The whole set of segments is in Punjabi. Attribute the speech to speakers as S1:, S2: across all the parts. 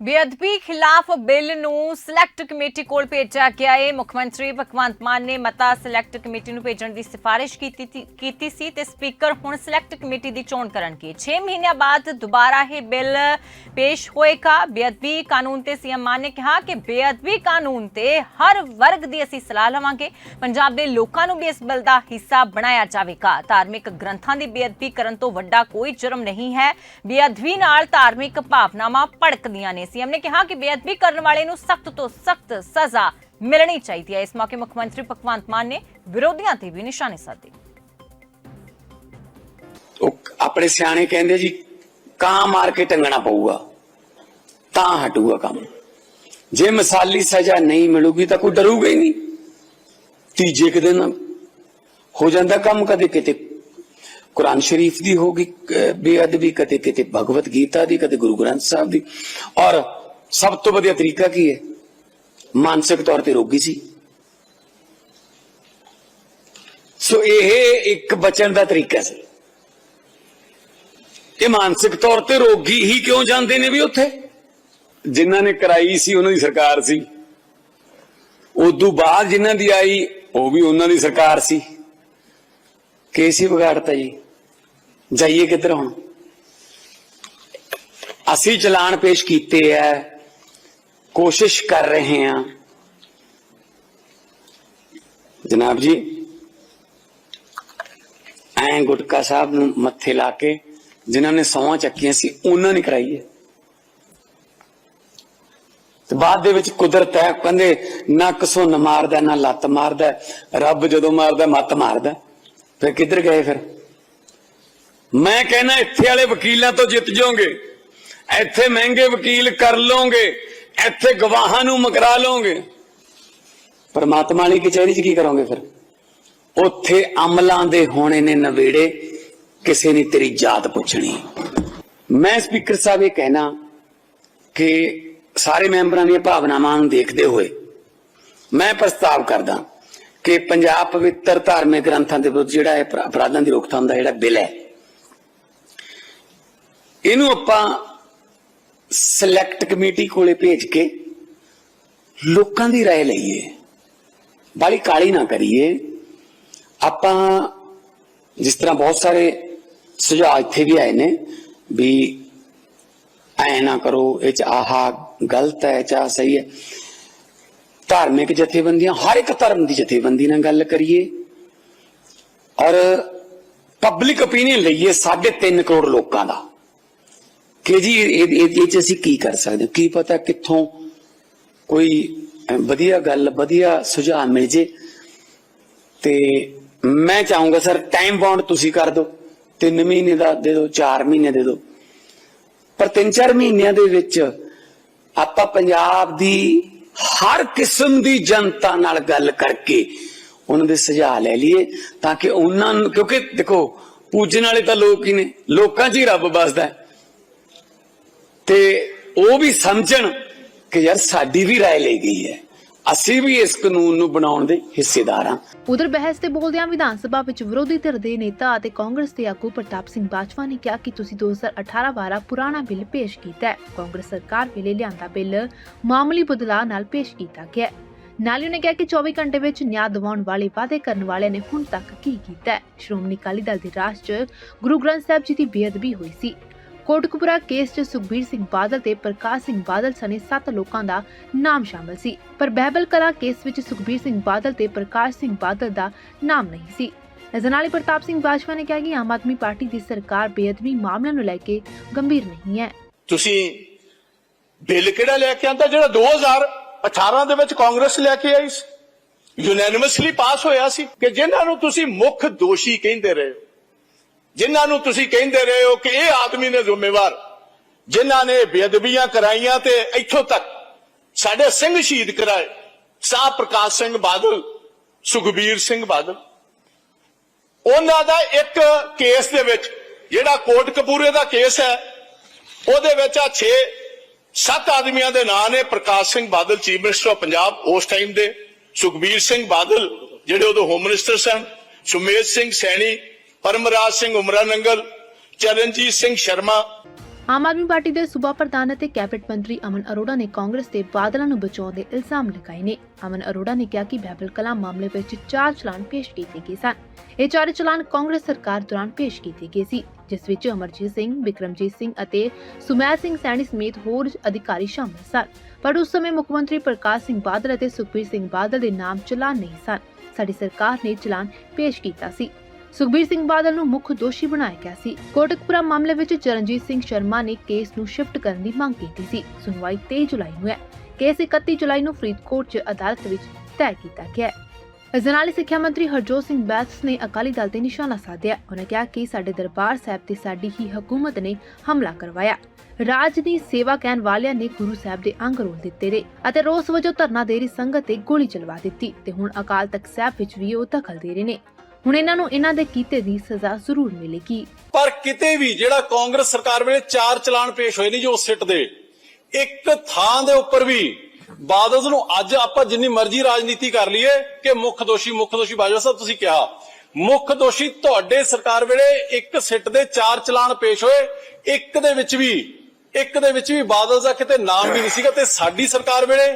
S1: ਬੇਅਦਬੀ ਖਿਲਾਫ ਬਿੱਲ ਨੂੰ ਸਿਲੈਕਟ ਕਮੇਟੀ ਕੋਲ ਭੇਜਿਆ ਗਿਆ ਹੈ। ਮੁੱਖ ਮੰਤਰੀ ਭਗਵੰਤ ਮਾਨ ਨੇ ਮਤਾ ਸਿਲੈਕਟ ਕਮੇਟੀ ਨੂੰ ਭੇਜਣ ਦੀ ਸਿਫਾਰਿਸ਼ ਕੀਤੀ ਕੀਤੀ ਸੀ ਤੇ ਸਪੀਕਰ ਹੁਣ ਸਿਲੈਕਟ ਕਮੇਟੀ ਦੀ ਚੋਣ ਕਰਨਗੇ। 6 ਮਹੀਨਿਆਂ ਬਾਅਦ ਦੁਬਾਰਾ ਇਹ ਬਿੱਲ ਪੇਸ਼ ਹੋਏਗਾ। ਬੇਅਦਬੀ ਕਾਨੂੰਨ ਤੇ ਸੀਐਮ ਮਾਨ ਨੇ ਕਿਹਾ ਕਿ ਬੇਅਦਬੀ ਕਾਨੂੰਨ ਤੇ ਹਰ ਵਰਗ ਦੀ ਅਸੀਂ ਸਲਾਹ ਲਵਾਂਗੇ। ਪੰਜਾਬ ਦੇ ਲੋਕਾਂ ਨੂੰ ਵੀ ਇਸ ਬਿੱਲ ਦਾ ਹਿੱਸਾ ਬਣਾਇਆ ਜਾਵੇਗਾ। ਧਾਰਮਿਕ ਗ੍ਰੰਥਾਂ ਦੀ ਬੇਅਦਬੀ ਕਰਨ ਤੋਂ ਵੱਡਾ ਕੋਈ ਜੁਰਮ ਨਹੀਂ ਹੈ। ਬੇਅਦਬੀ ਨਾਲ ਧਾਰਮਿਕ ਭਾਵਨਾਵਾਂ ਭੜਕਦੀਆਂ ਨੇ ਸੀਐਮ ਨੇ ਕਿਹਾ ਕਿ ਬੇਅਦਬੀ ਕਰਨ ਵਾਲੇ ਨੂੰ ਸਖਤ ਤੋਂ ਸਖਤ ਸਜ਼ਾ ਮਿਲਣੀ ਚਾਹੀਦੀ ਹੈ। ਇਸ ਮੌਕੇ ਮੁੱਖ ਮੰਤਰੀ ਭਗਵੰਤ ਮਾਨ ਨੇ ਵਿਰੋਧੀਆਂ ਤੇ ਵੀ ਨਿਸ਼ਾਨੇ ਸਾਧੇ।
S2: ਉਹ ਆਪਣੇ ਸਿਆਣੇ ਕਹਿੰਦੇ ਜੀ, ਕਾਂ ਮਾਰ ਕੇ ਟੰਗਣਾ ਪਊਗਾ, ਤਾਂ ਹਟੂਗਾ ਕੰਮ। ਜੇ ਮਸਾਲੀ ਸਜ਼ਾ ਨਹੀਂ ਮਿਲੂਗੀ ਤਾਂ ਕੋਈ ਡਰੂਗਾ ਹੀ ਨਹੀਂ। ਤੀਜੇ ਕੁ ਦਿਨ ਹੋ ਜਾਂਦਾ ਕੰਮ ਕਦੇ ਕਿਤੇ। ਕੁਰਾਨ ਸ਼ਰੀਫ ਦੀ ਹੋਗੀ ਅਹ, ਬੇਅਦਬੀ ਕਦੇ ਕਿਤੇ ਭਗਵਤ ਗੀਤਾ ਦੀ ਕਦੇ ਗੁਰੂ ਗ੍ਰੰਥ ਸਾਹਿਬ ਦੀ। ਔਰ ਸਭ ਤੋਂ ਵਧੀਆ ਤਰੀਕਾ ਕੀ ਹੈ? ਮਾਨਸਿਕ ਤੌਰ ਤੇ ਰੋਗੀ ਸੀ। ਸੋ ਇਹ ਇੱਕ ਬਚਣ ਦਾ ਤਰੀਕਾ ਸੀ। ਇਹ ਮਾਨਸਿਕ ਤੌਰ ਤੇ ਰੋਗੀ ਹੀ ਕਿਉਂ ਜਾਂਦੇ ਨੇ ਵੀ ਉੱਥੇ? ਜਿਨ੍ਹਾਂ ਨੇ ਕਰਾਈ ਸੀ ਉਹਨਾਂ ਦੀ ਸਰਕਾਰ ਸੀ। ਉਦੋਂ ਬਾਅਦ ਜਿਨ੍ਹਾਂ ਦੀ ਆਈ ਉਹ ਵੀ ਉਹਨਾਂ ਦੀ ਸਰਕਾਰ ਸੀ। ਕੇਸ ਹੀ ਵਿਗਾੜਤਾ ਜੀ। ਜਾਈਏ ਕਿੱਧਰ ਹੁਣ? ਅਸੀਂ ਚਲਾਨ ਪੇਸ਼ ਕੀਤੇ ਐ, ਕੋਸ਼ਿਸ਼ ਕਰ ਰਹੇ ਹਾਂ ਜਨਾਬ ਜੀ, ਐਂ ਗੁਟਕਾ ਸਾਹਿਬ ਨੂੰ ਮੱਥੇ ਲਾ ਕੇ ਜਿਨ੍ਹਾਂ ਨੇ ਸੌਹਾਂ ਚੱਕੀਆਂ ਸੀ, ਉਹਨਾਂ ਨੇ ਕਰਾਈ ਹੈ ਤੇ ਬਾਅਦ ਦੇ ਵਿੱਚ ਕੁਦਰਤ ਹੈ, ਕਹਿੰਦੇ ਨਾ ਕਸੁੰਨ ਮਾਰਦਾ, ਨਾ ਲੱਤ ਮਾਰਦਾ, ਰੱਬ ਜਦੋਂ ਮਾਰਦਾ, ਮੱਤ ਮਾਰਦਾ। ਫਿਰ ਕਿੱਧਰ ਗਏ ਫਿਰ? ਮੈਂ ਕਹਿੰਦਾ ਇੱਥੇ ਵਾਲੇ ਵਕੀਲਾਂ ਤੋਂ ਜਿੱਤ ਜਾਓਗੇ। ਇੱਥੇ ਮਹਿੰਗੇ ਵਕੀਲ ਕਰ ਲਓਗੇ। ਇੱਥੇ ਗਵਾਹਾਂ ਨੂੰ ਮਕਰਾ ਲਓਗੇ। ਪਰਮਾਤਮਾ ਵਾਲੀ ਕਚਹਿਰੀ 'ਚ ਕੀ ਕਰੋਗੇ ਫਿਰ? ਉੱਥੇ ਅਮਲਾਂ ਦੇ ਹੋਣੇ ਨੇ ਨਵੇੜੇ। ਕਿਸੇ ਨੇ ਤੇਰੀ ਜਾਤ ਪੁੱਛਣੀ। ਮੈਂ ਸਪੀਕਰ ਸਾਹਿਬ ਇਹ ਕਹਿਣਾ ਕਿ ਸਾਰੇ ਮੈਂਬਰਾਂ ਦੀਆਂ ਭਾਵਨਾਵਾਂ ਨੂੰ ਦੇਖਦੇ ਹੋਏ ਮੈਂ ਪ੍ਰਸਤਾਵ ਕਰਦਾ ਕਿ ਪੰਜਾਬ ਪਵਿੱਤਰ ਧਾਰਮਿਕ ਗ੍ਰੰਥਾਂ ਦੇ ਵਿਰੁੱਧ ਜਿਹੜਾ ਇਹ ਅਪਰਾਧਾਂ ਦੀ ਰੋਕਥਾਮ ਦਾ ਜਿਹੜਾ ਬਿੱਲ ਹੈ ਇਹਨੂੰ ਆਪਾਂ ਸਿਲੈਕਟ ਕਮੇਟੀ ਕੋਲੇ ਭੇਜ ਕੇ ਲੋਕਾਂ ਦੀ رائے ਲਈਏ ਬਾਲੀ ਕਾਲੀ ਨਾ ਕਰੀਏ ਆਪਾਂ ਜਿਸ ਤਰ੍ਹਾਂ ਬਹੁਤ ਸਾਰੇ ਸੁਝਾਅ ਇੱਥੇ ਵੀ ਆਏ ਨੇ ਵੀ ਐ ਨਾ ਕਰੋ ਇਹ ਚ ਆਹ ਗਲਤ ਹੈ ਚਾ ਸਹੀ ਹੈ ਧਾਰਮਿਕ ਜਥੇਬੰਦੀਆਂ ਹਰ ਇੱਕ ਧਰਮ ਦੀ ਜਥੇਬੰਦੀ ਨਾਲ ਗੱਲ ਕਰੀਏ ਔਰ ਪਬਲਿਕ ਓਪੀਨੀਅਨ ਲਈਏ 3.5 ਕਰੋੜ ਲੋਕਾਂ ਦਾ ਕਿ ਜੀ, ਇਹ ਚ ਅਸੀਂ ਕੀ ਕਰ ਸਕਦੇ ਕੀ ਪਤਾ ਕਿੱਥੋਂ ਕੋਈ ਵਧੀਆ ਗੱਲ, ਵਧੀਆ ਸੁਝਾਅ ਮਿਲ ਜੇ ਤੇ ਮੈਂ ਚਾਹੂੰਗਾ, ਸਰ ਟਾਈਮ ਬਾਉਂਡ ਤੁਸੀਂ ਕਰ ਦਿਓ। 3 ਮਹੀਨੇ ਦਾ ਦੇ ਦਿਓ 4 ਮਹੀਨੇ ਦੇ ਦਿਓ। ਪਰ 3-4 ਮਹੀਨਿਆਂ ਦੇ ਵਿੱਚ ਆਪਾਂ ਪੰਜਾਬ ਦੀ ਹਰ ਕਿਸਮ ਦੀ ਜਨਤਾ ਨਾਲ ਗੱਲ ਕਰਕੇ ਉਹਨਾਂ ਦੇ ਸੁਝਾਅ ਲੈ ਲਈਏ ਤਾਂ ਕਿ ਉਹਨਾਂ ਨੂੰ ਕਿਉਂਕਿ ਦੇਖੋ, ਪੂਜਣ ਵਾਲੇ ਤਾਂ ਲੋਕ ਹੀ ਨੇ। ਲੋਕਾਂ 'ਚ ਹੀ ਰੱਬ ਵੱਸਦਾ ਹੈ। ਤੇ ਉਹ ਵੀ ਸਮਝਣ ਕਿ ਯਾਰ ਸਾਡੀ ਵੀ رائے ਲਈ ਗਈ ਹੈ ਅਸੀਂ ਵੀ ਇਸ ਕਾਨੂੰਨ ਨੂੰ ਬਣਾਉਣ ਦੇ ਹਿੱਸੇਦਾਰ ਹਾਂ
S3: ਉਧਰ ਬਹਿਸ ਤੇ ਬੋਲਦਿਆਂ ਵਿਧਾਨ ਸਭਾ ਵਿੱਚ ਵਿਰੋਧੀ ਧਿਰ ਦੇ ਨੇਤਾ ਅਤੇ ਕਾਂਗਰਸ ਦੇ ਆਗੂ ਪ੍ਰਤਾਪ ਸਿੰਘ ਬਾਜਵਾ ਨੇ ਕਿਹਾ ਕਿ ਤੁਸੀਂ 2018 ਵਾਲਾ ਪੁਰਾਣਾ ਬਿੱਲ ਪੇਸ਼ ਕੀਤਾ ਹੈ ਕਾਂਗਰਸ ਸਰਕਾਰ ਵੇਲੇ ਲਿਆਂਦਾ ਬਿੱਲ ਮਾਮੂਲੀ ਬਦਲਾਅ ਨਾਲ ਪੇਸ਼ ਕੀਤਾ ਗਿਆ ਹੈ ਨਾਲ ਹੀ ਉਹਨੇ ਕਿਹਾ ਕਿ 24 ਘੰਟੇ ਵਿੱਚ ਨਿਆਂ ਦਿਵਾਉਣ ਵਾਲੇ ਵਾਅਦੇ ਕਰਨ ਵਾਲਿਆਂ ਨੇ ਹੁਣ ਤੱਕ ਕੀ ਕੀਤਾ ਹੈ ਸ਼੍ਰੋਮਣੀ ਅਕਾਲੀ ਦਲ ਦੀ ਰਾਜ 'ਚ ਗੁਰੂ ਗ੍ਰੰਥ ਸਾਹਿਬ ਜੀ ਦੀ ਬੇਅਦਬੀ ਹੋਈ ਸੀ ਕੋਟਕਪੁਰਾ ਕੇਸ 'ਚ ਸੁਖਬੀਰ ਸਿੰਘ ਬਾਦਲ ਤੇ ਪ੍ਰਕਾਸ਼ ਸਿੰਘ ਬਾਦਲ ਸਣੇ 7 ਲੋਕਾਂ ਦਾ ਨਾਮ ਸ਼ਾਮਲ ਸੀ, ਪਰ ਬਹਿਬਲ ਕਲਾ ਕੇਸ ਵਿੱਚ ਸੁਖਬੀਰ ਸਿੰਘ ਬਾਦਲ ਤੇ ਪ੍ਰਕਾਸ਼ ਸਿੰਘ ਬਾਦਲ ਦਾ ਨਾਮ ਨਹੀਂ ਸੀ। ਇਸ ਪ੍ਰਤਾਪ ਸਿੰਘ ਬਾਜਵਾ ਨੇ ਕਿਹਾ ਕਿ ਆਮ ਆਦਮੀ ਪਾਰਟੀ ਦੀ ਸਰਕਾਰ ਬੇਅਦਬੀ ਮਾਮਲਿਆਂ ਨੂੰ ਲੈ ਕੇ ਗੰਭੀਰ ਨਹੀਂ ਹੈ।
S4: ਤੁਸੀਂ ਬਿੱਲ ਕਿਹੜਾ ਲੈ ਕੇ ਆਂਦਾ ਜਿਹੜਾ 2018 ਦੇ ਵਿੱਚ ਕਾਂਗਰਸ ਲੈ ਕੇ ਆਈ ਸੀ? ਯੂਨੈਨਿਮਸਲੀ ਪਾਸ ਹੋਇਆ ਸੀ ਕਿ ਜਿਨ੍ਹਾਂ ਨੂੰ ਤੁਸੀਂ ਮੁੱਖ ਦੋਸ਼ੀ ਕਹਿੰਦੇ ਰਹੇ ਜਿਨ੍ਹਾਂ ਨੂੰ ਤੁਸੀਂ ਕਹਿੰਦੇ ਰਹੇ ਹੋ ਕਿ ਇਹ ਆਦਮੀ ਨੇ ਜ਼ਿੰਮੇਵਾਰ, ਜਿਨ੍ਹਾਂ ਨੇ ਬੇਅਦਬੀਆਂ ਕਰਾਈਆਂ ਤੇ ਇੱਥੋਂ ਤੱਕ ਸਾਡੇ ਸਿੰਘ ਸ਼ਹੀਦ ਕਰਾਏ। ਸਾਹ ਪ੍ਰਕਾਸ਼ ਸਿੰਘ ਬਾਦਲ, ਸੁਖਬੀਰ ਸਿੰਘ ਬਾਦਲ। ਉਹਨਾਂ ਦਾ ਇੱਕ ਕੇਸ ਦੇ ਵਿੱਚ, ਜਿਹੜਾ ਕੋਟ ਕਪੂਰੇ ਦਾ ਕੇਸ ਹੈ, ਉਹਦੇ ਵਿੱਚ ਆ 6 7 ਆਦਮੀਆਂ ਦੇ ਨਾਂ ਨੇ Prakash Singh Badal, chief minister of Punjab ਉਸ ਟਾਈਮ ਦੇ, ਸੁਖਬੀਰ ਸਿੰਘ ਬਾਦਲ, ਜਿਹੜੇ ਉਦੋਂ ਹੋਮ ਮਿਨਿਸਟਰ ਸਨ ਸੁਮੇਧ ਸਿੰਘ ਸੈਣੀ ਪਰਮਰਾਜ ਸਿੰਘ ਉਮਰਾ ਨੰਗਲ, ਚਰਨਜੀਤ ਸਿੰਘ ਸ਼ਰਮਾ।
S3: ਆਮ ਆਦਮੀ ਪਾਰਟੀ ਦੇ ਸੂਬਾ ਪ੍ਰਧਾਨ ਅਤੇ ਕੈਬਨਿਟ ਮੰਤਰੀ ਅਮਨ ਅਰੋੜਾ ਨੇ ਕਾਂਗਰਸ ਤੇ ਬਾਦਲਾਂ ਨੂੰ ਬਚਾਉਣ ਦੇ ਇਲਜ਼ਾਮ ਲਗਾਏ ਨੇ। ਅਮਨ ਅਰੋੜਾ ਨੇ ਕਿਹਾ ਕਿ ਬਹਿਬਲ ਕਲਾਂ ਮਾਮਲੇ ਵਿੱਚ ਚਾਰ ਚਲਾਨ ਪੇਸ਼ ਕੀਤੇ ਗਏ ਸਨ। ਇਹ ਚਾਰੇ ਚਲਾਨ ਕਾਂਗਰਸ ਸਰਕਾਰ ਦੌਰਾਨ ਪੇਸ਼ ਕੀਤੇ ਗਏ ਸੀ, ਜਿਸ ਵਿੱਚ ਅਮਰਜੀਤ ਸਿੰਘ, ਬਿਕਰਮਜੀਤ ਸਿੰਘ ਅਤੇ ਸੁਮੈਰ ਸਿੰਘ ਸੈਣੀ ਸਮੇਤ ਹੋਰ ਅਧਿਕਾਰੀ ਸ਼ਾਮਲ ਸਨ। ਪਰ ਉਸ ਸਮੇਂ ਮੁੱਖ ਮੰਤਰੀ ਪ੍ਰਕਾਸ਼ ਸਿੰਘ ਬਾਦਲ ਅਤੇ ਸੁਖਬੀਰ ਸਿੰਘ ਬਾਦਲ ਦੇ ਨਾਮ ਚਲਾਨ ਨਹੀਂ ਸਨ। ਸਾਡੀ ਸਰਕਾਰ ਨੇ ਚਲਾਨ ਪੇਸ਼ ਕੀਤਾ ਸੀ। ਸੁਖਬੀਰ ਸਿੰਘ ਬਾਦਲ ਨੂੰ ਮੁੱਖ ਦੋਸ਼ੀ ਬਣਾਇਆ ਗਿਆ ਸੀ। ਕੋਟਕਪੁਰਾ ਮਾਮਲੇ ਵਿੱਚ ਚਰਨਜੀਤ ਸਿੰਘ ਸ਼ਰਮਾ ਨੇ ਕੇਸ ਨੂੰ ਸ਼ਿਫਟ ਕਰਨ ਦੀ ਮੰਗ ਕੀਤੀ ਸੀ। ਸੁਣਵਾਈ 23 ਜੁਲਾਈ ਨੂੰ ਹੈ। ਕੇਸ 31 ਜੁਲਾਈ ਨੂੰ ਫਰੀਦਕੋਟ 'ਚ ਅਦਾਲਤ ਵਿੱਚ ਤੈਅ ਕੀਤਾ ਗਿਆ ਹੈ। ਇਸ ਸਿੱਖਿਆ ਮੰਤਰੀ ਹਰਜੋਤ ਸਿੰਘ ਬੈਂਸ ਨੇ ਅਕਾਲੀ ਦਲ ਤੇ ਨਿਸ਼ਾਨਾ ਸਾਧਿਆ। ਉਹਨਾਂ ਕਿਹਾ ਕਿ ਸਾਡੇ ਦਰਬਾਰ ਸਾਹਿਬ ਤੇ ਸਾਡੀ ਹੀ ਹਕੂਮਤ ਨੇ ਹਮਲਾ ਕਰਵਾਇਆ। ਰਾਜ ਦੀ ਸੇਵਾ ਕਹਿਣ ਵਾਲਿਆਂ ਨੇ ਗੁਰੂ ਸਾਹਿਬ ਦੇ ਅੰਗ ਰੋਲ ਦਿੱਤੇ ਨੇ ਅਤੇ ਰੋਸ ਵਜੋਂ ਧਰਨਾ ਦੇ ਰਹੀ ਸੰਗਤ ਤੇ ਗੋਲੀ ਚਲਵਾ ਦਿੱਤੀ ਤੇ ਹੁਣ ਅਕਾਲ ਤਖਤ ਸਾਹਿਬ ਵਿੱਚ ਵੀ ਉਹ ਦਖਲ ਦੇ ਰਹੇ ਨੇ। ਹੁਣ ਇਹਨਾਂ ਨੂੰ ਇਹਨਾਂ ਦੇ ਕੀਤੇ ਦੀ ਸਜ਼ਾ ਜ਼ਰੂਰ ਮਿਲੇਗੀ।
S4: ਪਰ ਕਿਤੇ ਵੀ ਜਿਹੜਾ ਕਾਂਗਰਸ ਸਰਕਾਰ ਵੇਲੇ ਚਾਰ ਚਲਾਨ ਪੇਸ਼ ਹੋਏ ਨੇ ਜੋ ਸਿੱਟ ਦੇ, ਇੱਕ ਥਾਂ ਦੇ ਉੱਪਰ ਵੀ ਬਾਦਲ ਨੂੰ ਅੱਜ ਆਪਾਂ ਜਿੰਨੀ ਮਰਜ਼ੀ ਰਾਜਨੀਤੀ ਕਰ ਲਈਏ ਕਿ ਮੁੱਖ ਦੋਸ਼ੀ ਮੁੱਖ ਦੋਸ਼ੀ ਬਾਜਵਾ ਸਾਹਿਬ ਤੁਸੀਂ ਕਿਹਾ, ਮੁੱਖ ਦੋਸ਼ੀ ਤੁਹਾਡੇ ਸਰਕਾਰ ਵੇਲੇ ਇੱਕ ਸਿੱਟ ਦੇ ਚਾਰ ਚਲਾਨ ਪੇਸ਼ ਹੋਏ, ਇੱਕ ਦੇ ਵਿੱਚ ਵੀ, ਇੱਕ ਦੇ ਵਿੱਚ ਵੀ ਬਾਦਲ ਦਾ ਕਿਤੇ ਨਾਮ ਵੀ ਨਹੀਂ ਸੀਗਾ ਤੇ ਸਾਡੀ ਸਰਕਾਰ ਵੇਲੇ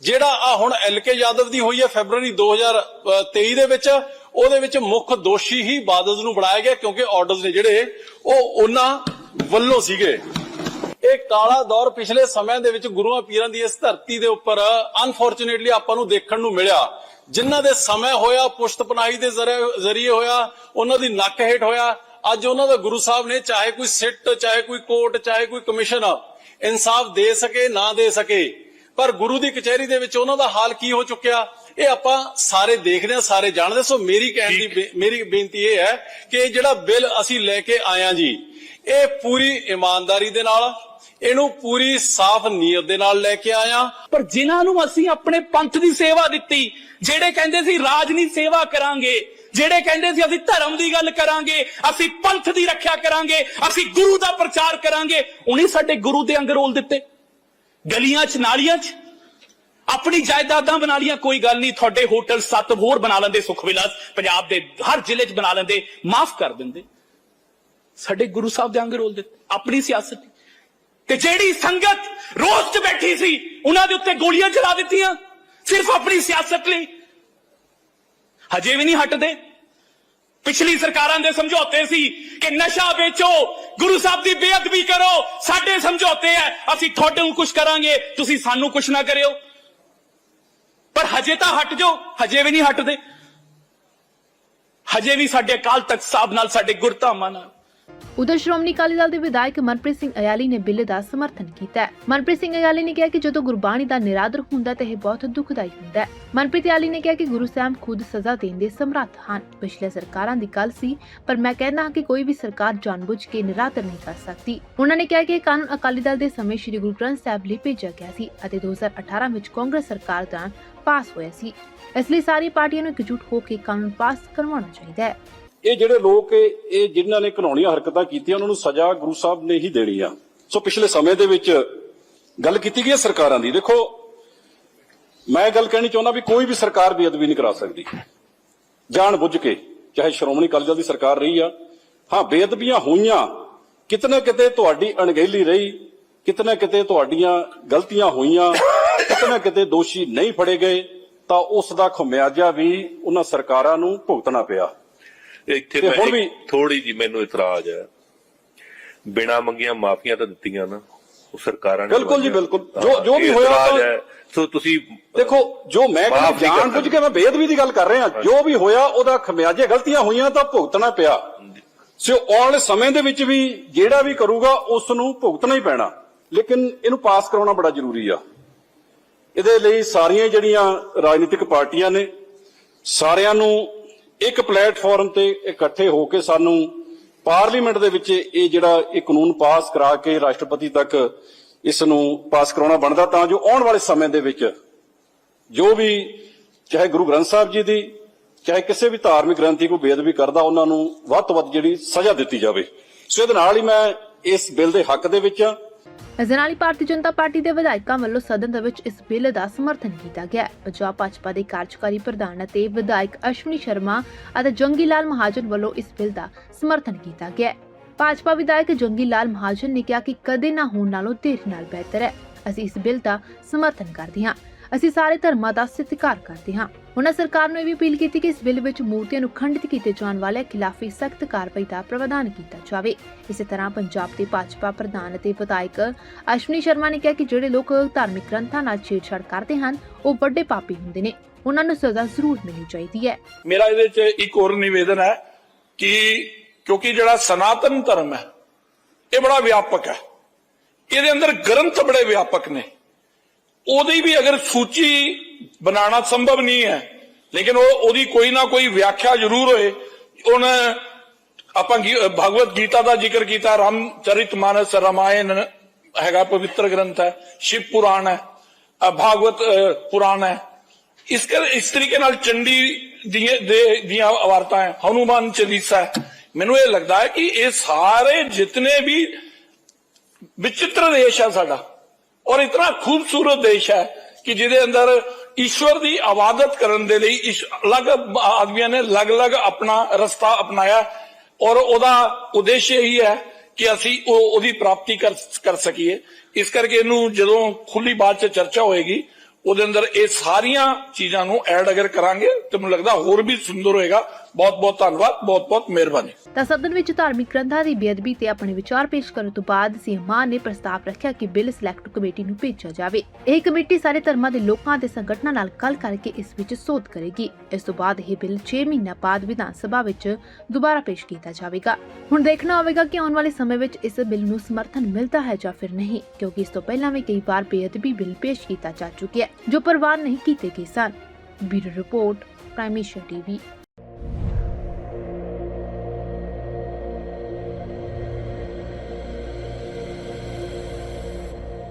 S4: ਜਿਹੜਾ ਆ ਹੁਣ ਐਲਕੇ ਯਾਦਵ ਦੀ ਹੋਈ ਹੈ ਫੈਬਰੂਅਰੀ 2023 ਦੇ ਵਿੱਚ ਉਹਦੇ ਵਿੱਚ ਮੁੱਖ ਦੋਸ਼ੀ ਹੀ ਬਾਦਲ ਨੂੰ ਬਣਾਇਆ ਗਿਆ ਕਿਉਂਕਿ ਆਰਡਰਸ ਨੇ ਜਿਹੜੇ ਉਹ ਉਹਨਾਂ ਵੱਲੋਂ ਸੀਗੇ। ਇਹ ਕਾਲਾ ਦੌਰ ਪਿਛਲੇ ਸਮਿਆਂ ਦੇ ਵਿੱਚ ਗੁਰੂਆਂ ਪੀਰਾਂ ਦੀ ਇਸ ਧਰਤੀ ਦੇ ਉੱਪਰ ਅਨਫੋਰਚੂਨੇਟਲੀ ਆਪਾਂ ਨੂੰ ਦੇਖਣ ਨੂੰ ਮਿਲਿਆ। ਜਿਨ੍ਹਾਂ ਦੇ ਸਮੇਂ ਹੋਇਆ ਪੁਸ਼ਤਪਨਾਹੀ ਦੇ ਜ਼ਰੀਏ ਹੋਇਆ, ਉਹਨਾਂ ਦੀ ਨੱਕ ਹੇਠ ਹੋਇਆ। ਅੱਜ ਉਹਨਾਂ ਦਾ ਗੁਰੂ ਸਾਹਿਬ ਨੇ ਚਾਹੇ ਕੋਈ ਸਿੱਟ, ਚਾਹੇ ਕੋਈ ਕੋਰਟ, ਚਾਹੇ ਕੋਈ ਕਮਿਸ਼ਨ ਇਨਸਾਫ ਦੇ ਸਕੇ, ਨਾ ਦੇ ਸਕੇ। ਪਰ ਗੁਰੂ ਦੀ ਕਚਹਿਰੀ ਦੇ ਵਿੱਚ ਉਹਨਾਂ ਦਾ ਹਾਲ ਕੀ ਹੋ ਚੁੱਕਿਆ? ਇਹ ਆਪਾਂ ਸਾਰੇ ਦੇਖਦੇ ਹਾਂ ਸਾਰੇ ਜਾਣਦੇ ਸੋ ਮੇਰੀ ਕਹਿਣ ਦੀ ਮੇਰੀ ਬੇਨਤੀ ਇਹ ਹੈ ਕਿ ਇਹ ਜਿਹੜਾ ਬਿੱਲ ਅਸੀਂ ਲੈ ਕੇ ਆਇਆ ਜੀ ਇਹ ਪੂਰੀ ਇਮਾਨਦਾਰੀ ਦੇ ਨਾਲ ਇਹਨੂੰ ਪੂਰੀ ਸਾਫ਼ ਨੀਅਤ ਦੇ ਨਾਲ ਲੈ ਕੇ ਆਇਆ
S5: ਪਰ ਜਿਨ੍ਹਾਂ ਨੂੰ ਅਸੀਂ ਆਪਣੇ ਪੰਥ ਦੀ ਸੇਵਾ ਦਿੱਤੀ ਜਿਹੜੇ ਕਹਿੰਦੇ ਸੀ ਰਾਜ ਦੀ ਸੇਵਾ ਕਰਾਂਗੇ ਜਿਹੜੇ ਕਹਿੰਦੇ ਸੀ ਅਸੀਂ ਧਰਮ ਦੀ ਗੱਲ ਕਰਾਂਗੇ ਅਸੀਂ ਪੰਥ ਦੀ ਰੱਖਿਆ ਕਰਾਂਗੇ ਅਸੀਂ ਗੁਰੂ ਦਾ ਪ੍ਰਚਾਰ ਕਰਾਂਗੇ ਉਹਨੇ ਸਾਡੇ ਗੁਰੂ ਦੇ ਅੰਗ ਰੋਲ ਦਿੱਤੇ। ਗਲੀਆਂ 'ਚ ਨਾਲੀਆਂ 'ਚ। ਆਪਣੀ ਜਾਇਦਾਦਾਂ ਬਣਾ ਲੀਆਂ ਕੋਈ ਗੱਲ ਨਹੀਂ, ਤੁਹਾਡੇ ਹੋਟਲ ਸੱਤ ਹੋਰ ਬਣਾ ਲੈਂਦੇ, ਸੁਖ ਵਿਲਾਸ ਪੰਜਾਬ ਦੇ ਹਰ ਜ਼ਿਲ੍ਹੇ 'ਚ ਬਣਾ ਲੈਂਦੇ, ਮਾਫ ਕਰ ਦਿੰਦੇ। ਸਾਡੇ ਗੁਰੂ ਸਾਹਿਬ ਦੇ ਅੰਗ ਰੋਲ ਦਿੱਤੇ, ਆਪਣੀ ਸਿਆਸਤ ਤੇ ਜਿਹੜੀ ਸੰਗਤ ਰੋਸ 'ਚ ਬੈਠੀ ਸੀ, ਉਹਨਾਂ ਦੇ ਉੱਤੇ ਗੋਲੀਆਂ ਚਲਾ ਦਿੱਤੀਆਂ, ਸਿਰਫ ਆਪਣੀ ਸਿਆਸਤ ਲਈ। ਹਜੇ ਵੀ ਨਹੀਂ ਹਟਦੇ। ਪਿਛਲੀ ਸਰਕਾਰਾਂ ਦੇ ਸਮਝੌਤੇ ਸੀ ਕਿ ਨਸ਼ਾ ਵੇਚੋ, ਗੁਰੂ ਸਾਹਿਬ ਦੀ ਬੇਅਦਬੀ ਕਰੋ, ਸਾਡੇ ਸਮਝੌਤੇ ਐ ਅਸੀਂ ਤੁਹਾਡੇ ਨੂੰ ਕੁਝ ਕਰਾਂਗੇ, ਤੁਸੀਂ ਸਾਨੂੰ ਕੁਝ ਨਾ ਕਰਿਓ। ਪਰ ਹਜੇ ਤਾਂ ਹਟ ਜਾਓ, ਹਜੇ ਵੀ ਨਹੀਂ ਹਟਦੇ। ਹਜੇ ਵੀ ਸਾਡੇ ਅਕਾਲ ਤਖਤ ਸਾਹਿਬ ਨਾਲ ਸਾਡੇ ਗੁਰਧਾਮਾਂ ਨਾਲ।
S3: ਉਧਰ ਸ਼੍ਰੋਮਣੀ ਅਕਾਲੀ ਦਲ ਦੇ ਵਿਧਾਇਕ ਮਨਪ੍ਰੀਤ ਸਿੰਘ ਅਯਾਲੀ ਨੇ ਬਿੱਲ ਦਾ ਸਮਰਥਨ ਕੀਤਾ ਹੈ। ਮਨਪ੍ਰੀਤ ਸਿੰਘ ਅਯਾਲੀ ਨੇ ਕਿਹਾ ਕਿ ਜਦੋਂ ਗੁਰਬਾਣੀ ਦਾ ਨਿਰਾਦਰ ਹੁੰਦਾ ਤਾਂ ਇਹ ਬਹੁਤ ਦੁਖਦਾਈ ਹੁੰਦਾ ਹੈ। ਮਨਪ੍ਰੀਤ ਅਯਾਲੀ ਨੇ ਕਿਹਾ ਕਿ ਗੁਰੂ ਸਾਹਿਬ ਖੁਦ ਸਜ਼ਾ ਦੇਣ ਦੇ ਸਮਰੱਥ ਹਨ। ਪਿਛਲੇ ਸਰਕਾਰਾਂ ਦੀ ਗੱਲ ਸੀ, ਪਰ ਮੈਂ ਕਹਿੰਦਾ ਹਾਂ ਕਿ ਕੋਈ ਵੀ ਸਰਕਾਰ ਜਾਣਬੁੱਝ ਕੇ ਨਿਰਾਦਰ ਨਹੀਂ ਕਰ ਸਕਦੀ। ਉਹਨਾਂ ਨੇ ਕਿਹਾ ਕਿ ਇਹ ਕਾਨੂੰਨ ਅਕਾਲੀ ਦਲ ਦੇ ਸਮੇਂ ਸ੍ਰੀ ਗੁਰੂ ਗ੍ਰੰਥ ਸਾਹਿਬ ਲਈ ਭੇਜਿਆ ਗਿਆ ਸੀ ਅਤੇ 2018 ਵਿੱਚ ਕਾਂਗਰਸ ਸਰਕਾਰ ਦੌਰਾਨ ਪਾਸ ਹੋਇਆ ਸੀ। ਇਸ ਲਈ ਸਾਰੀ ਪਾਰਟੀਆਂ ਨੂੰ ਇਕਜੁੱਟ ਹੋ ਕੇ ਕਾਨੂੰਨ ਪਾਸ ਕਰਵਾਉਣਾ ਚਾਹੀਦਾ ਹੈ।
S6: ਇਹ ਜਿਹੜੇ ਲੋਕ ਇਹ ਇਹ ਜਿਨ੍ਹਾਂ ਨੇ ਘਿਨਾਉਣੀਆਂ ਹਰਕਤਾਂ ਕੀਤੀਆਂ, ਉਹਨਾਂ ਨੂੰ ਸਜ਼ਾ ਗੁਰੂ ਸਾਹਿਬ ਨੇ ਹੀ ਦੇਣੀ ਆ। ਸੋ ਪਿਛਲੇ ਸਮੇਂ ਦੇ ਵਿੱਚ ਗੱਲ ਕੀਤੀ ਗਈ ਹੈ ਸਰਕਾਰਾਂ ਦੀ। ਦੇਖੋ, ਮੈਂ ਗੱਲ ਕਹਿਣੀ ਚਾਹੁੰਦਾ ਵੀ ਕੋਈ ਵੀ ਸਰਕਾਰ ਬੇਅਦਬੀ ਨਹੀਂ ਕਰਾ ਸਕਦੀ। ਜਾਣ ਬੁੱਝ ਕੇ, ਚਾਹੇ ਸ਼੍ਰੋਮਣੀ ਅਕਾਲੀ ਦਲ ਦੀ ਸਰਕਾਰ ਰਹੀ ਆ। ਹਾਂ, ਬੇਅਦਬੀਆਂ ਹੋਈਆਂ, ਕਿਤਨੇ ਕਿਤੇ ਤੁਹਾਡੀ ਅਣਗਹਿਲੀ ਰਹੀ, ਕਿਤਨੇ ਕਿਤੇ ਤੁਹਾਡੀਆਂ ਗਲਤੀਆਂ ਹੋਈਆਂ, ਕਿਤਨੇ ਕਿਤੇ ਦੋਸ਼ੀ ਨਹੀਂ ਫੜੇ ਗਏ, ਤਾਂ ਉਸ ਦਾ ਖਮਿਆਜਾ ਵੀ ਉਹਨਾਂ ਸਰਕਾਰਾਂ ਨੂੰ ਭੁਗਤਣਾ ਪਿਆ।
S7: ਇੱਥੇ
S6: ਤੇ
S7: ਮੈਂ
S6: ਹੁਣ ਵੀ-
S7: ਥੋੜੀ ਜੀ ਮੈਨੂੰ ਇਤਰਾਜ਼ ਹੈ। ਬਿਨਾ ਮੰਗੀਆਂ ਮਾਫੀਆਂ ਤਾਂ ਦਿੱਤੀਆਂ ਨਾ ਉਹ ਸਰਕਾਰਾਂ ਨੇ
S6: ਬਿਲਕੁਲ ਜੀ,
S7: ਦਵਾਈਆਂ।
S6: ਬਿਲਕੁਲ। ਜੋ- ਜੋ ਵੀ
S7: ਇਹ
S6: ਹੋਇਆ
S7: ਇਤਰਾਜ਼
S6: ਤਾਂ-
S7: ਹੈ। ਸੋ ਤੁਸੀਂ
S6: ਦੇਖੋ ਜੋ ਮੈਂ
S7: ਮਾਫ਼ ਨਹੀਂ
S6: ਜਾਣ ਬੁੱਝ ਕੇ ਮੈਂ ਬੇਅਦਬੀ ਦੀ ਗੱਲ ਕਰ ਰਿਹਾ। ਜੋ ਵੀ ਹੋਇਆ ਉਹਦਾ ਖਮਿਆਜੇ ਗਲਤੀਆਂ ਹੋਈਆਂ ਤਾਂ ਭੁਗਤਣਾ ਪਿਆ। ਸੋ ਆਉਣ ਵਾਲੇ ਸਮੇਂ ਦੇ ਵਿੱਚ ਵੀ ਜਿਹੜਾ ਵੀ ਕਰੂਗਾ ਉਸ ਨੂੰ ਭੁਗਤਣਾ ਹੀ ਪੈਣਾ। ਲੇਕਿਨ ਇਹਨੂੰ ਪਾਸ ਕਰਾਉਣਾ ਬੜਾ ਜ਼ਰੂਰੀ ਆ। ਇਹਦੇ ਲਈ ਸਾਰੀਆਂ ਜਿਹੜੀਆਂ ਰਾਜਨੀਤਿਕ ਪਾਰਟੀਆਂ ਨੇ ਸਾਰਿਆਂ ਨੂੰ ਇੱਕ ਪਲੇਟਫਾਰਮ ਤੇ ਇਕੱਠੇ ਹੋ ਕੇ ਸਾਨੂੰ ਪਾਰਲੀਮੈਂਟ ਦੇ ਵਿੱਚ ਇਹ ਜਿਹੜਾ ਇਹ ਕਾਨੂੰਨ ਪਾਸ ਕਰਾ ਕੇ ਰਾਸ਼ਟਰਪਤੀ ਤੱਕ ਇਸ ਨੂੰ ਪਾਸ ਕਰਾਉਣਾ ਬਣਦਾ ਤਾਂ ਜੋ ਆਉਣ ਵਾਲੇ ਸਮੇਂ ਦੇ ਵਿੱਚ ਜੋ ਵੀ ਚਾਹੇ ਗੁਰੂ ਗ੍ਰੰਥ ਸਾਹਿਬ ਜੀ ਦੀ, ਚਾਹੇ ਕਿਸੇ ਵੀ ਧਾਰਮਿਕ ਗ੍ਰੰਥੀ ਕੋਈ ਬੇਅਦਬੀ ਕਰਦਾ, ਉਹਨਾਂ ਨੂੰ ਵੱਧ ਤੋਂ ਵੱਧ ਜਿਹੜੀ ਸਜ਼ਾ ਦਿੱਤੀ ਜਾਵੇ। ਸੋ ਇਹਦੇ ਨਾਲ ਹੀ ਮੈਂ ਇਸ ਬਿੱਲ ਦੇ ਹੱਕ ਦੇ ਵਿੱਚ ਹਾਂ।
S3: ਇਸ ਦੇ ਭਾਰਤੀ ਜਨਤਾ ਪਾਰਟੀ ਦੇ ਵਿਧਾਇਕਾਂ ਵੱਲੋਂ ਸਦਨ ਦੇ ਵਿੱਚ ਇਸ ਬਿੱਲ ਦਾ ਸਮਰਥਨ ਕੀਤਾ ਗਿਆ ਪੰਜਾਬ ਭਾਜਪਾ ਦੇ ਕਾਰਜਕਾਰੀ ਪ੍ਰਧਾਨ ਅਤੇ ਵਿਧਾਇਕ ਅਸ਼ਵਨੀ ਸ਼ਰਮਾ ਅਤੇ ਜੰਗੀ ਲਾਲ ਮਹਾਜਨ ਵੱਲੋਂ ਇਸ ਬਿੱਲ ਦਾ ਸਮਰਥਨ ਕੀਤਾ ਗਿਆ ਭਾਜਪਾ ਵਿਧਾਇਕ ਜੰਗੀ ਲਾਲ ਮਹਾਜਨ ਨੇ ਕਿਹਾ ਕਿ ਕਦੇ ਨਾ ਹੋਣ ਨਾਲੋਂ ਦੇਰ ਨਾਲ ਬਿਹਤਰ ਹੈ। ਅਸੀਂ ਇਸ ਬਿੱਲ ਦਾ ਸਮਰਥਨ ਕਰਦੇ ਹਾਂ। ਅਸੀਂ ਸਾਰੇ ਧਰਮਾਂ ਦਾ ਸਤਿਕਾਰ ਕਰਦੇ ਹਾਂ। ਉਹਨਾਂ ਸਰਕਾਰ ਨੂੰ ਇਹ ਵੀ ਅਪੀਲ ਕੀਤੀ ਕਿ ਇਸ ਬਿੱਲ ਵਿੱਚ ਮੂਰਤੀਆਂ ਨੂੰ ਖੰਡਿਤ ਕੀਤੇ ਜਾਣ ਵਾਲਿਆਂ ਖਿਲਾਫ ਸਖਤ ਕਾਰਵਾਈ ਦਾ ਪ੍ਰਾਵਧਾਨ ਕੀਤਾ ਜਾਵੇ। ਇਸੇ ਤਰ੍ਹਾਂ ਪੰਜਾਬ ਦੇ ਭਾਜਪਾ ਪ੍ਰਧਾਨ ਅਤੇ ਵਿਧਾਇਕ ਅਸ਼ਵਨੀ ਸ਼ਰਮਾ ਨੇ ਕਿਹਾ ਕਿ ਜਿਹੜੇ ਲੋਕ ਧਾਰਮਿਕ ਗ੍ਰੰਥਾਂ ਨਾਲ ਛੇੜਛਾੜ ਕਰਦੇ ਹਨ, ਉਹ ਵੱਡੇ ਪਾਪੀ ਹੁੰਦੇ ਨੇ। ਉਹਨਾਂ ਨੂੰ ਸਜ਼ਾ ਜ਼ਰੂਰ ਮਿਲਣੀ ਚਾਹੀਦੀ ਹੈ।
S8: ਮੇਰਾ ਇਹਦੇ 'ਚ ਇੱਕ ਹੋਰ ਨਿਵੇਦਨ ਹੈ ਕਿ ਕਿਉਂਕਿ ਜਿਹੜਾ ਸਨਾਤਨ ਧਰਮ ਹੈ, ਇਹ ਬੜਾ ਵਿਆਪਕ ਹੈ। ਇਹਦੇ ਅੰਦਰ ਗ੍ਰੰਥ ਬੜੇ ਵਿਆਪਕ ਨੇ। ਉਹਦੀ ਵੀ ਅਗਰ ਸੂਚੀ ਬਣਾਉਣਾ ਸੰਭਵ ਨਹੀਂ ਹੈ, ਲੇਕਿਨ ਉਹ ਉਹਦੀ ਕੋਈ ਨਾ ਕੋਈ ਵਿਆਖਿਆ ਜ਼ਰੂਰ ਹੋਏ। ਹੁਣ ਆਪਾਂ ਭਗਵਤ ਗੀਤਾ ਦਾ ਜ਼ਿਕਰ ਕੀਤਾ ਰਾਮਚਰਿਤ ਮਾਨਸ ਰਾਮਾਇਣ ਹੈਗਾ, ਪਵਿੱਤਰ ਗ੍ਰੰਥ ਹੈ, ਸ਼ਿਵ ਪੁਰਾਣ ਹੈ ਭਾਗਵਤ ਪੁਰਾਣ ਹੈ। ਇਸ ਕਰ, ਇਸ ਤਰੀਕੇ ਨਾਲ ਚੰਡੀ ਦੀਆਂ ਦੀਆਂ ਵਾਰਤਾਂ ਹੈ, ਹਨੂਮਾਨ ਚਾਲੀਸਾ ਹੈ। ਮੈਨੂੰ ਇਹ ਲੱਗਦਾ ਹੈ ਕਿ ਇਹ ਸਾਰੇ ਜਿਤਨੇ ਵੀ ਵਿਚਿੱਤਰ ਦੇਸ਼ ਹੈ ਸਾਡਾ ਔਰ ਇਤਨਾ ਖੂਬਸੂਰਤ ਦੇਸ਼ ਹੈ ਕਿ ਜਿਹਦੇ ਅੰਦਰ ਈਸ਼ਵਰ ਦੀ ਆਵਾਦਤ ਕਰਨ ਦੇ ਲਈ ਅਲੱਗ ਆਦਮੀਆਂ ਨੇ ਅਲੱਗ-ਅਲੱਗ ਆਪਣਾ ਰਸਤਾ ਅਪਣਾਇਆ। ਔਰ ਉਹਦਾ ਉਦੇਸ਼ ਇਹੀ ਹੈ ਕਿ ਅਸੀਂ ਉਹ ਉਹਦੀ ਪ੍ਰਾਪਤੀ ਕਰ ਕਰ ਸਕੀਏ। ਇਸ ਕਰਕੇ ਇਹਨੂੰ ਜਦੋਂ ਖੁੱਲੀ ਬਾਤ 'ਚ ਚਰਚਾ ਹੋਏਗੀ, ਉਹਦੇ ਅੰਦਰ ਇਹ ਸਾਰੀਆਂ ਚੀਜ਼ਾਂ ਨੂੰ ਐਡ ਅਗਰ ਕਰਾਂਗੇ, ਤੇ ਮੈਨੂੰ ਲੱਗਦਾ ਹੋਰ ਵੀ ਸੁੰਦਰ ਹੋਏਗਾ। ਬਹੁਤ ਬਹੁਤ ਧੰਨਵਾਦ, ਬਹੁਤ ਬਹੁਤ ਮਿਹਰਬਾਨੀ।
S3: ਤਾਂ ਸਦਨ ਵਿੱਚ ਧਾਰਮਿਕ ਗ੍ਰੰਥਾਂ ਦੀ ਬੇਅਦਬੀ ਤੇ ਆਪਣੇ ਵਿਚਾਰ ਪੇਸ਼ ਕਰਨ ਤੋਂ ਬਾਅਦ ਸੀਐਮ ਮਾਨ ਨੇ ਪ੍ਰਸਤਾਵ ਰੱਖਿਆ ਕਿ ਬਿੱਲ ਸਿਲੈਕਟ ਕਮੇਟੀ ਨੂੰ ਭੇਜਿਆ ਜਾਵੇ। ਇਹ ਕਮੇਟੀ ਸਾਰੇ ਧਰਮਾਂ ਦੇ ਲੋਕਾਂ ਅਤੇ ਸੰਗਠਨਾਂ ਨਾਲ ਗੱਲ ਕਰਕੇ ਇਸ ਵਿੱਚ ਸੋਧ ਕਰੇਗੀ। ਇਸ ਤੋਂ ਬਾਅਦ ਇਹ ਬਿੱਲ 6 ਮਹੀਨਿਆਂ ਬਾਅਦ ਵਿਧਾਨ ਸਭਾ ਵਿੱਚ ਦੁਬਾਰਾ ਪੇਸ਼ ਕੀਤਾ ਜਾਵੇਗਾ। ਹੁਣ ਦੇਖਣਾ ਹੋਵੇਗਾ ਕਿ ਆਉਣ ਵਾਲੇ ਸਮੇਂ ਵਿੱਚ ਇਸ ਬਿੱਲ ਨੂੰ ਸਮਰਥਨ ਮਿਲਦਾ ਹੈ ਜਾਂ ਫਿਰ ਨਹੀਂ, ਕਿਉਂਕਿ ਇਸ ਤੋਂ ਪਹਿਲਾਂ ਵੀ ਕਈ ਵਾਰ ਬੇਅਦਬੀ ਬਿੱਲ ਪੇਸ਼ ਕੀਤਾ ਜਾ ਚੁੱਕਿਆ ਹੈ, ਜੋ ਪ੍ਰਵਾਨ ਨਹੀਂ ਕੀਤੇ ਗਏ ਸਨ। Bureau report, Prime Asia TV.